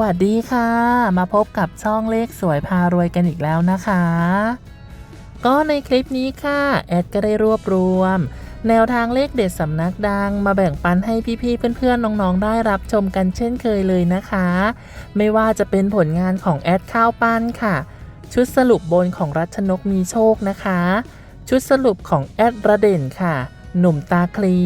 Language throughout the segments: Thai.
วัสดีค่ะ มาพบกับช่องเลขสวยพารวยกันอีกแล้วนะคะ ก็ในคลิปนี้ค่ะ แอดก็ได้รวบรวม แนวทางเลขเด็ดสำนักดัง มาแบ่งปันให้พี่ๆเพื่อนๆน้องๆได้รับชมกันเช่นเคยเลยนะคะ ไม่ว่าจะเป็นผลงานของแอดข้าวปั้นค่ะ ชุดสรุปบนของรัชนกมีโชคนะคะ ชุดสรุปของแอดระเด่นค่ะ หนุ่มตาคลี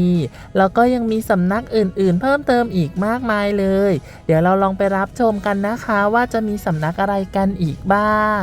แล้วก็ยังมีสำนักอื่นๆ เพิ่มเติมอีกมากมายเลย เดี๋ยวเราลองไปรับชมกันนะคะว่าจะมีสำนักอะไรกันอีกบ้าง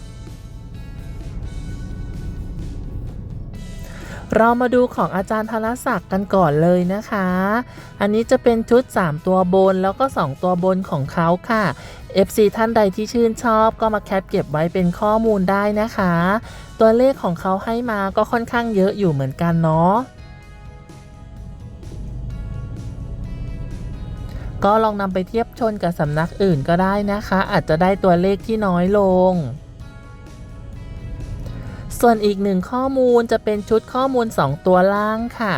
เรามาดูของอาจารย์ธนศักดิ์กันก่อนเลยนะคะ อันนี้จะเป็นชุด 3 ตัวบนแล้วก็ 2 ตัวบนของเขาค่ะ FC ท่านใดที่ชื่นชอบก็มาแคปเก็บไว้เป็นข้อมูลได้นะคะ ตัวเลขของเขาให้มาก็ค่อนข้างเยอะอยู่เหมือนกันเนาะก็ลองนำไปเทียบชนกับสำนักอื่นก็ได้นะคะ อาจจะได้ตัวเลขที่น้อยลง ส่วนอีกหนึ่งข้อมูลจะเป็นชุดข้อมูล 2 ตัวล่างค่ะ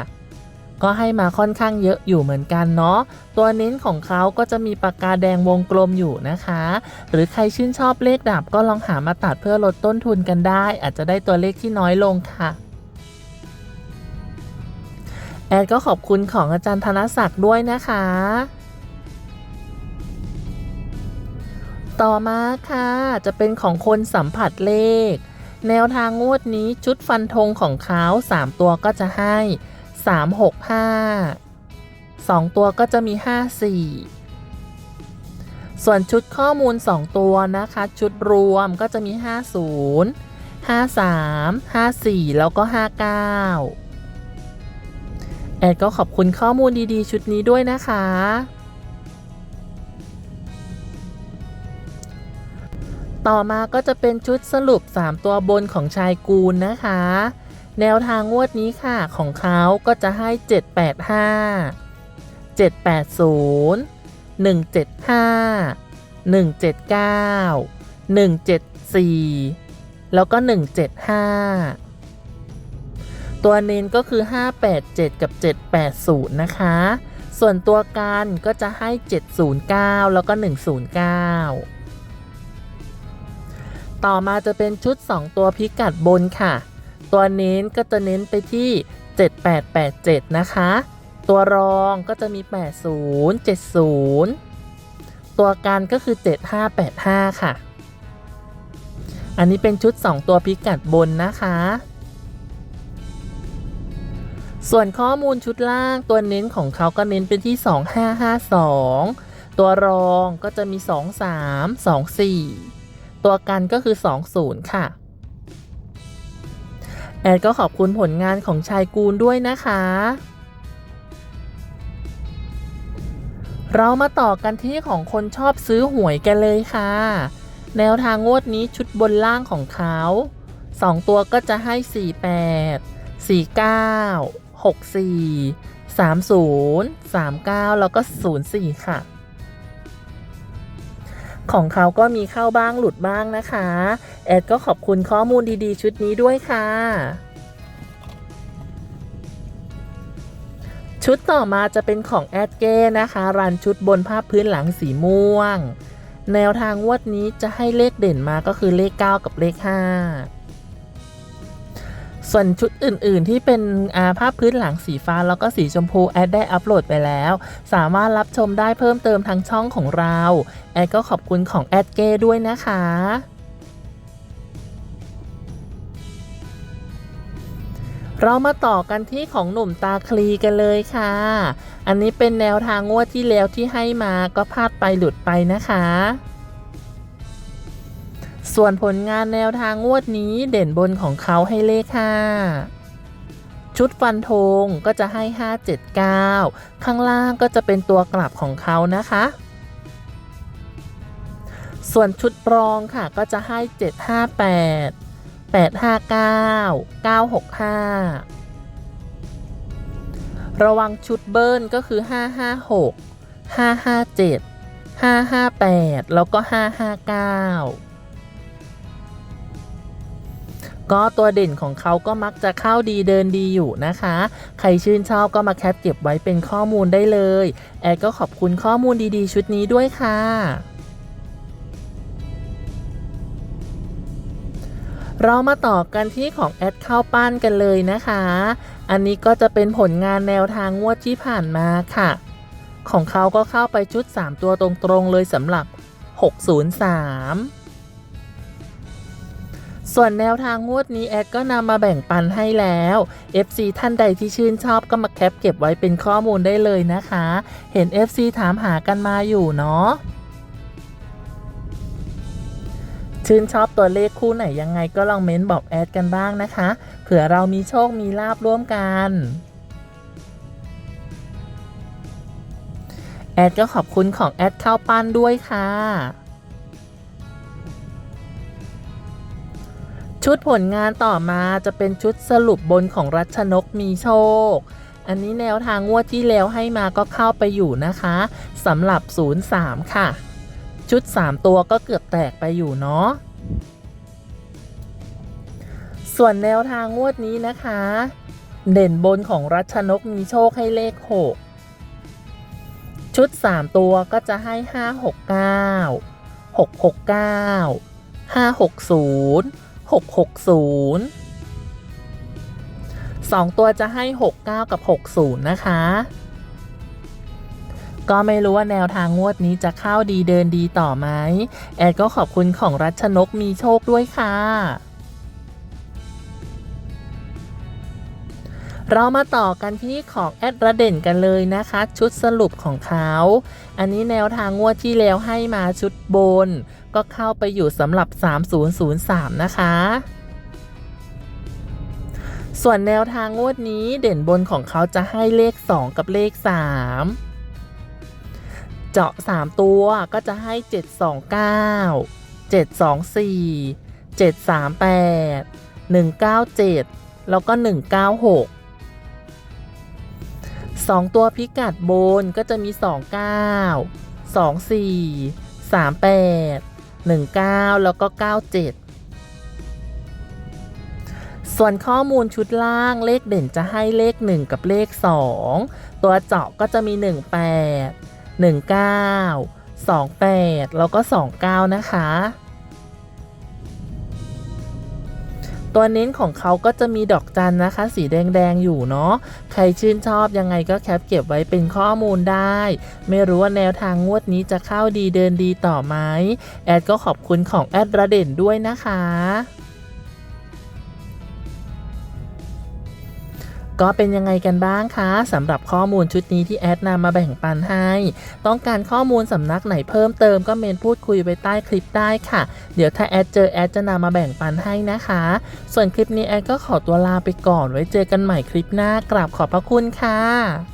ก็ให้มาค่อนข้างเยอะอยู่เหมือนกันเนาะ ตัวเน้นของเขาก็จะมีปากกาแดงวงกลมอยู่นะคะ หรือใครชื่นชอบเลขดับก็ลองหามาตัดเพื่อลดต้นทุนกันได้ อาจจะได้ตัวเลขที่น้อยลงค่ะแอดก็ขอบคุณของอาจารย์ธนศักดิ์ด้วยนะคะ ต่อมาค่ะ จะเป็นของคนสัมผัสเลข แนวทางงวดนี้ชุดฟันธงของเขา3 ตัวก็จะให้ 3 6 5 2 ตัวก็จะมี 5 4 ส่วนชุดข้อมูล 2 ตัวนะคะ ชุดรวมก็จะมี 50 53 54 แล้วก็ 59 แอดก็ขอบคุณข้อมูลดีๆ ชุดนี้ด้วยนะคะ ต่อมาก็จะเป็นชุดสรุป 3 ตัวบนของชายกูลนะคะ แนวทางงวดนี้ค่ะของเขาก็จะให้ 785 780 175 179 174 แล้วก็ 175 ตัวเน้นก็คือ 587 กับ 780 นะคะ ส่วนตัวการก็จะให้ 709 แล้วก็ 109 ต่อมาจะเป็นชุด 2 ตัวพิกัดบนค่ะ ตัวเน้นก็จะเน้นไปที่ 7887 นะคะ ตัวรองก็จะมี 80 70 ตัวกันก็คือ 7585 ค่ะ อันนี้เป็นชุด 2 ตัวพิกัดบนนะคะส่วนข้อมูลชุดล่างตัวเน้นของเขาก็เน้นเป็นที่ 2552 ตัวรองก็จะมี 23 24 ตัวกันก็คือ 20 ค่ะ แอดก็ขอบคุณผลงานของชายกูลด้วยนะคะ เรามาต่อกันที่ของคนชอบซื้อหวยกันเลยค่ะ แนวทางงวดนี้ชุดบนล่างของเขา2ตัวก็จะให้ 48 49 64 30 39 แล้วก็ 04 ค่ะ ของเขาก็มีเข้าบ้างหลุดบ้างนะคะ แอดก็ขอบคุณข้อมูลดีๆ ชุดนี้ด้วยค่ะ ชุดต่อมาจะเป็นของแอดเก้นะคะ รันชุดบนภาพพื้นหลังสีม่วง แนวทางวดนี้จะให้เลขเด่นมาก็คือเลข 9 กับเลข 5 ส่วนชุดอื่นๆ ที่เป็นภาพพื้นหลังสีฟ้าแล้วก็สีชมพูแอดได้อัปโหลดไปแล้ว สามารถรับชมได้เพิ่มเติมทางช่องของเรา แอดก็ขอบคุณของแอดเก้ด้วยนะคะเรามาต่อกันที่ของหนุ่มตาคลีกันเลยค่ะ อันนี้เป็นแนวทางงวดที่แล้วที่ให้มาก็พลาดไปหลุดไปนะคะ ส่วนผลงานแนวทางงวดนี้เด่นบนของเขาให้เลข 5 ชุดฟันธงก็จะให้ 579 ข้างล่างก็จะเป็นตัวกลับของเขานะคะ ส่วนชุดรองค่ะก็จะให้ 758 859 965 ระวังชุดเบิ้ลก็คือ 556 557 558 แล้วก็ 559 ก็ตัวเด่นของเขาก็มักจะเข้าดีเดินดีอยู่นะคะ ใครชื่นชอบก็มาแคปเก็บไว้เป็นข้อมูลได้เลย แอดก็ขอบคุณข้อมูลดีๆ ชุดนี้ด้วยค่ะเรามาต่อกันที่ของแอดเข้าปั้นกันเลยนะคะ อันนี้ก็จะเป็นผลงานแนวทางงวดที่ผ่านมาค่ะ ของเขาก็เข้าไปชุด 3 ตัวตรงๆเลยสำหรับ 603 ส่วนแนวทางงวดนี้แอดก็นำมาแบ่งปันให้แล้ว FC ท่านใดที่ชื่นชอบก็มาแคปเก็บไว้เป็นข้อมูลได้เลยนะคะ เห็น FC ถามหากันมาอยู่เนาะชื่นชอบตัวเลขคู่ไหนยังไงก็ลองเม้นบอกแอดกันบ้างนะคะ เผื่อเรามีโชคมีลาบร่วมกันแอดก็ขอบคุณของแอดเข้าปั้นด้วยค่ะ ชุดผลงานต่อมาจะเป็นชุดสรุปบนของรัชนกมีโชค อันนี้แนวทางงวดที่แล้วให้มาก็เข้าไปอยู่นะคะสำหรับ 03 ค่ะ ชุด 3 ตัวก็เกือบแตกไปอยู่เนาะส่วนแนวทางงวดนี้นะคะ เด่นบนของรัชนกมีโชคให้เลข 6 ชุด 3 ตัวก็จะให้ 569 669 560 660 2 ตัวจะให้ 69 กับ 60 นะคะ ก็ไม่รู้ว่าแนวทางงวดนี้จะเข้าดีเดินดีต่อไหมแอดก็ขอบคุณของรัชนกมีโชคด้วยค่ะเรามาต่อกันที่ของแอดระเด่นกันเลยนะคะ ชุดสรุปของเขา อันนี้แนวทางงวดที่แล้วให้มาชุดบน ก็เข้าไปอยู่สำหรับ 3003 นะคะ ส่วนแนวทางงวดนี้เด่นบนของเขาจะให้เลข 2 กับเลข 3 เจาะ 3 ตัวก็จะให้ 729 724 738 197 แล้วก็ 196 2 ตัวพิกัดบนก็จะมี 29 24 38 19 แล้วก็ 97 ส่วนข้อมูลชุดล่างเลขเด่นจะให้เลข 1 กับเลข 2 ตัวเจาะก็จะมี 18 19 28 แล้วก็ 29 นะคะ ตัวเน้นของเขาก็จะมีดอกจันนะคะ สีแดงๆอยู่เนาะใครชื่นชอบยังไงก็แคปเก็บไว้เป็นข้อมูลได้ ไม่รู้ว่าแนวทางงวดนี้จะเข้าดีเดินดีต่อไหมแอดก็ขอบคุณของแอดระเด่นด้วยนะคะ ก็เป็นยังไงกันบ้างคะสำหรับข้อมูลชุดนี้ที่แอดนำมาแบ่งปันให้ ต้องการข้อมูลสำนักไหนเพิ่มเติมก็เมนพูดคุยไว้ใต้คลิปได้ค่ะ เดี๋ยวถ้าแอดเจอแอดจะนำมาแบ่งปันให้นะคะ ส่วนคลิปนี้แอดก็ขอตัวลาไปก่อนไว้เจอกันใหม่คลิปหน้ากราบขอบพระคุณค่ะ